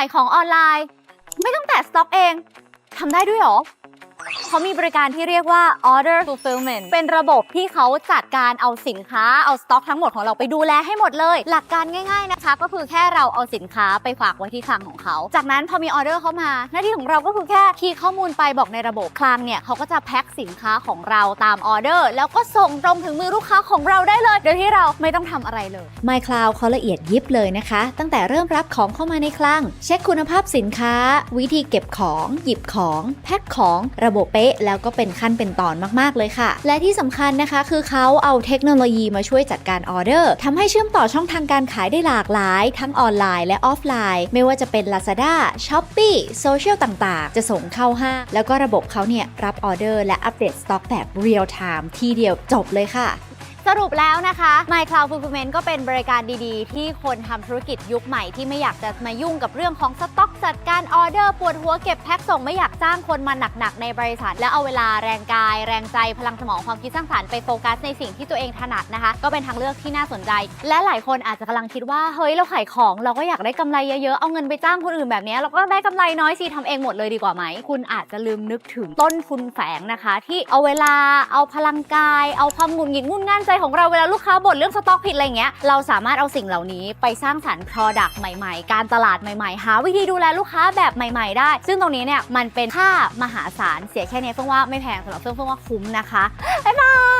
ายของออนไลน์ ไม่ต้องแตะสต็อกเองทำได้ด้วยหรอ เขามีบริการที่เรียกว่า order fulfillment เป็นระบบที่เขาจัดการเอาสินค้าเอาสต็อกทั้งหมดของเราไปดูแลให้หมดเลย หลักการง่าย ๆนะคะ ก็คือแค่เราเอาสินค้าไปฝากไว้ที่คลังของเขา จากนั้นพอมีออเดอร์เข้ามา หน้าที่ของเราก็คือแค่คีย์ข้อมูลไปบอกในระบบคลังเนี่ยเขาก็จะแพ็คสินค้าของเราตามออเดอร์ แล้วก็ส่งตรงถึงมือลูกค้าของเราได้เลย โดยที่เราไม่ต้องทำอะไรเลย MyCloud เขาละเอียดยิบเลยนะคะ ตั้งแต่เริ่มรับของเข้ามาในคลัง เช็คคุณภาพสินค้า วิธีเก็บของ หยิบของ แพ็คของระบบเป๊ะ แล้วก็เป็นขั้นเป็นตอนมากๆเลยค่ะ และที่สำคัญนะคะ คือเขาเอาเทคโนโลยีมาช่วยจัดการออเดอร์ทำให้เชื่อมต่อช่องทางการขายได้หลากหลาย ทั้งออนไลน์และออฟไลน์ ไม่ว่าจะเป็น Lazada, Shopee โซเชียลต่างๆ จะส่งเข้าห้างแล้วก็ระบบเขาเนี่ยรับออเดอร์และอัปเดตสต็อกแบบเรียลไทม์ทีเดียวจบเลยค่ะสรุปแล้วนะคะ My Cloud Fulfillment ก็เป็นบริการดีๆ ที่คนทำธุรกิจยุคใหม่ที่ไม่อยากจะมายุ่งกับเรื่องของสต็อก จัดการออเดอร์ปวดหัวเก็บแพ็คส่งไม่อยากจ้างคนมาหนักๆในบริษัท แล้วเอาเวลาแรงกาย แรงใจพลังสมองความคิดสร้างสรรค์ไปโฟกัสในสิ่งที่ตัวเองถนัดนะคะ ก็เป็นทางเลือกที่น่าสนใจ และหลายคนอาจจะกำลังคิดว่าเฮ้ยเราขายของ เราก็อยากได้กำไรเยอะๆเอาเงินไปจ้างคนอื่นแบบนี้เราก็ได้กำไรน้อยสิทำเองหมดเลยดีกว่าไหมคุณอาจจะลืมนึกถึงต้นทุนแฝงนะคะ ที่เอาเวลาเอาพลังกาย เอาความหงุดหงิดงุ่นง่านใจของเราเวลาลูกค้าบ่นเรื่องสต็อกผิดอะไรเงี้ยเราสามารถเอาสิ่งเหล่านี้ไปสร้างสรรค์ Product ใหม่ ๆ การตลาดใหม่ๆ หาวิธีดูแลลูกค้าแบบใหม่ ๆ ได้ ซึ่งตรงนี้เนี่ยมันเป็นค่ามหาศาลเสียแค่นี้เฟื่องว่าไม่แพงสำหรับเฟื่องเฟื่องว่าคุ้มนะคะบ๊ายบาย